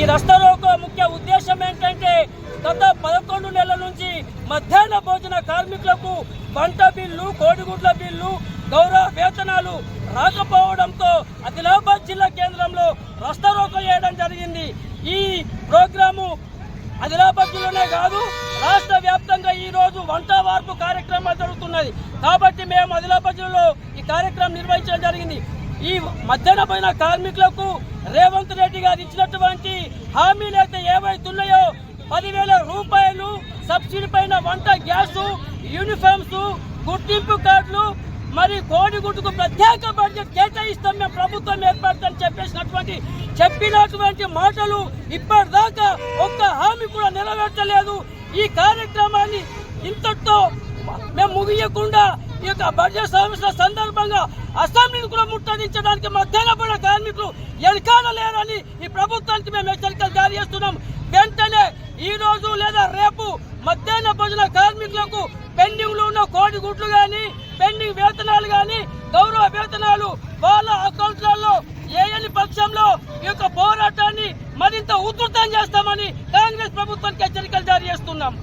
ఈ రస్తా రోకో ముఖ్య ఉద్దేశం ఏంటంటే గత పదకొండు నెలల నుంచి మధ్యాహ్న భోజన కార్మికులకు పంట బిల్లు కోడిగుడ్ల బిల్లు గౌరవ వేతనాలు రాకపోవడంతో ఆదిలాబాద్ జిల్లా కేంద్రంలో రస్తా రోకో చేయడం జరిగింది. ఈ ప్రోగ్రాము ఆదిలాబాద్ జిల్లానే కాదు రాష్ట్ర వ్యాప్తంగా ఈరోజు వంట వార్పు కార్యక్రమం జరుగుతున్నది. కాబట్టి మేము ఆదిలాబాద్ జిల్లాలో ఈ కార్యక్రమం నిర్వహించడం జరిగింది. ఈ మధ్యాహ్న పైన కార్మికులకు రేవంత్ రెడ్డి గారు ఇచ్చినటువంటి హామీలు అయితే ఏవైతున్నాయో పదివేల రూపాయలు సబ్సిడీ పైన వంట గ్యాస్ యూనిఫామ్స్ గుర్తింపు కార్డులు మరి కోడిగుడ్డుకు ప్రత్యేక బడ్జెట్ కేటాయిస్తాం మేము ప్రభుత్వం ఏర్పడతామని చెప్పేసినటువంటి చెప్పినటువంటి మాటలు ఇప్పటిదాకా ఒక్క హామీ కూడా నెరవేర్చలేదు. ఈ కార్యక్రమాన్ని ఇంతటితో మేము ముగియకుండా ఈ యొక్క బడ్జెట్ సమస్యల సందర్భంగా అసెంబ్లీని కూడా ముట్టడించడానికి మధ్యాహ్న పడిన కార్మికులు ఎనకాల లేరని ఈ ప్రభుత్వానికి మేము హెచ్చరికలు జారీ చేస్తున్నాం. వెంటనే ఈ రోజు లేదా రేపు మధ్యాహ్న భోజన కార్మికులకు పెండింగ్లో ఉన్న కోడి గుడ్లు కానీ పెండింగ్ వేతనాలు కానీ గౌరవ వేతనాలు వాళ్ళ అకౌంట్లలో ఏయని పక్షంలో ఈ యొక్క పోరాటాన్ని మరింత ఉధృతం చేస్తామని కాంగ్రెస్ ప్రభుత్వానికి హెచ్చరికలు జారీ చేస్తున్నాం.